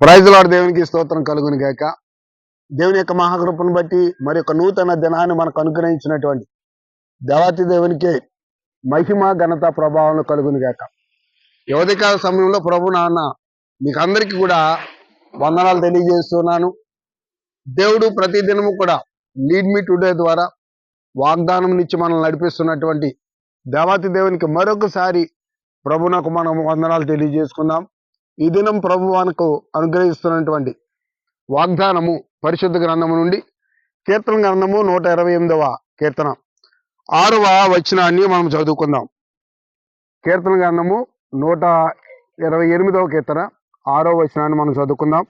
ప్రైజ్లాడు దేవునికి స్తోత్రం కలుగుని గాక. దేవుని యొక్క మహాకృపను బట్టి మరి యొక్క నూతన దినాన్ని మనకు అనుగ్రహించినటువంటి దేవాతి దేవునికి మహిమ ఘనత ప్రభావం కలుగుని గాక. యువతికాల సమయంలో ప్రభు నాన్న మీకు అందరికీ కూడా వందనాలు తెలియజేస్తున్నాను. దేవుడు ప్రతి దినము కూడా లీడ్ మీ టుడే ద్వారా వాగ్దానం నుంచి మనల్ని నడిపిస్తున్నటువంటి దేవాతి దేవునికి మరొకసారి ప్రభునకు మనం వందనాలు తెలియజేసుకుందాం. ఈ దినం ప్రభు మనకు అనుగ్రహిస్తున్నటువంటి వాగ్దానము పరిశుద్ధ గ్రంథము నుండి కీర్తన గ్రంథము నూట ఇరవై ఎనిమిదవ కీర్తన. ఆరవ వచనాన్ని మనం చదువుకుందాం. కీర్తన గ్రంథము నూట ఇరవై ఎనిమిదవ కీర్తన ఆరో వచనాన్ని మనం చదువుకుందాం.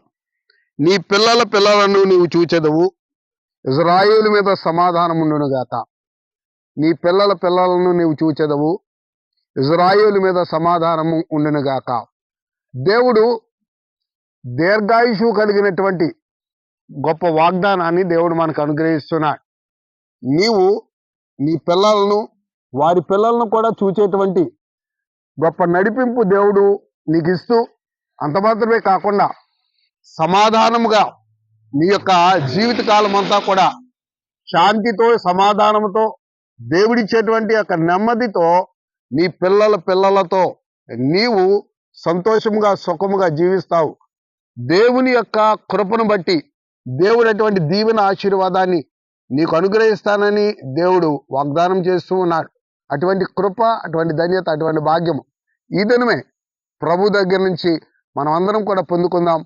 నీ పిల్లల పిల్లలను నీవు చూచెదవు ఇజ్రాయిల్ మీద సమాధానం గాక. నీ పిల్లల పిల్లలను నీవు చూచెదవు ఇజ్రాయిల్ మీద సమాధానము ఉండునుగాక దేవుడు దీర్ఘాయుషు కలిగినటువంటి గొప్ప వాగ్దానాన్ని దేవుడు మనకు అనుగ్రహిస్తున్నాడు. నీవు నీ పిల్లలను వారి పిల్లలను కూడా చూచేటువంటి గొప్ప నడిపింపు దేవుడు నీకు ఇస్తూ అంత మాత్రమే కాకుండా సమాధానముగా నీ యొక్క జీవితకాలం అంతా కూడా శాంతితో సమాధానంతో దేవుడిచ్చేటువంటి యొక్క నెమ్మదితో నీ పిల్లల పిల్లలతో నీవు సంతోషముగా సుఖముగా జీవిస్తావు. దేవుని యొక్క కృపను బట్టి దేవుడు అటువంటి దీవెన ఆశీర్వాదాన్ని నీకు అనుగ్రహిస్తానని దేవుడు వాగ్దానం చేస్తూ ఉన్నాడు. అటువంటి కృప అటువంటి ధన్యత అటువంటి భాగ్యము ఈ దినమే ప్రభు దగ్గర నుంచి మనం అందరం కూడా పొందుకుందాం.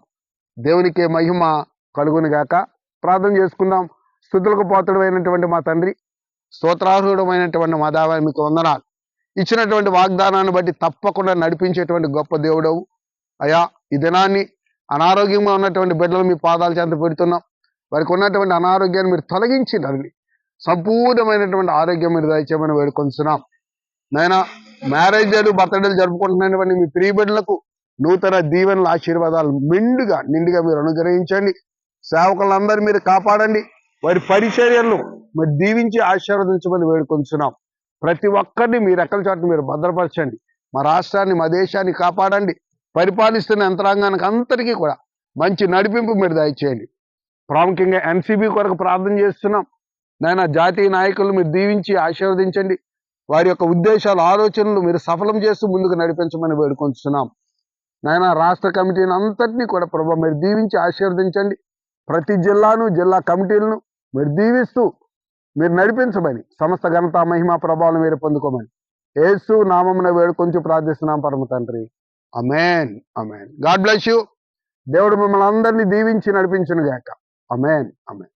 దేవునికి మహిమ కలుగునిగాక ప్రార్థన చేసుకుందాం. స్థుతులకు పాత్రుడమైనటువంటి మా తండ్రి స్తోత్రార్హుడమైనటువంటి మా దావా మీకు వందనాలు. ఇచ్చినటువంటి వాగ్దానాన్ని బట్టి తప్పకుండా నడిపించేటువంటి గొప్ప దేవుడవు. అయా ఈ దినాన్ని అనారోగ్యంగా ఉన్నటువంటి బిడ్డలు మీ పాదాలు చెంత పెడుతున్నాం. వారికి ఉన్నటువంటి అనారోగ్యాన్ని మీరు తొలగించి నదిలి సంపూర్ణమైనటువంటి ఆరోగ్యం మీరు దయచేయమని వేడుకొంచున్నాం. నాయన మ్యారేజ్లు బర్త్డేలు జరుపుకుంటున్నటువంటి మీ ప్రియ బిడ్డలకు నూతన దీవెనల ఆశీర్వాదాలు నిండుగా నిండుగా మీరు అనుగ్రహించండి. సేవకులందరూ మీరు కాపాడండి. వారి పరిచర్యలను మరి దీవించి ఆశీర్వదించమని వేడుకొంచున్నాం. ప్రతి ఒక్కరిని మీ రెక్కల చాటు మీరు భద్రపరచండి. మా రాష్ట్రాన్ని మా దేశాన్ని కాపాడండి. పరిపాలిస్తున్న యంత్రాంగానికి అంతరికీ కూడా మంచి నడిపింపు మీరు దయచేయండి. ప్రాముఖ్యంగా ఎన్సీబీ కొరకు ప్రార్థన చేస్తున్నాం. నాయన జాతీయ నాయకులు మీరు దీవించి ఆశీర్వదించండి. వారి యొక్క ఉద్దేశాలు ఆలోచనలు మీరు సఫలం చేస్తూ ముందుకు నడిపించమని వేడుకొంచుతున్నాం. నాయన రాష్ట్ర కమిటీని అంతటినీ కూడా ప్రభావ మీరు దీవించి ఆశీర్వదించండి. ప్రతి జిల్లాను జిల్లా కమిటీలను మీరు దీవిస్తూ మీరు నడిపించమని సమస్త ఘనత మహిమ ప్రభావం మీరు పొందుకోమని. ఏసు నామమున వేడుకొంచి ప్రార్థిస్తున్నాం పరమ తండ్రి. Amen amen God bless you. దేవుడు మిమ్మల్ని అందరినీ దీవించి నడిపించును గాక అమేన్ అమేన్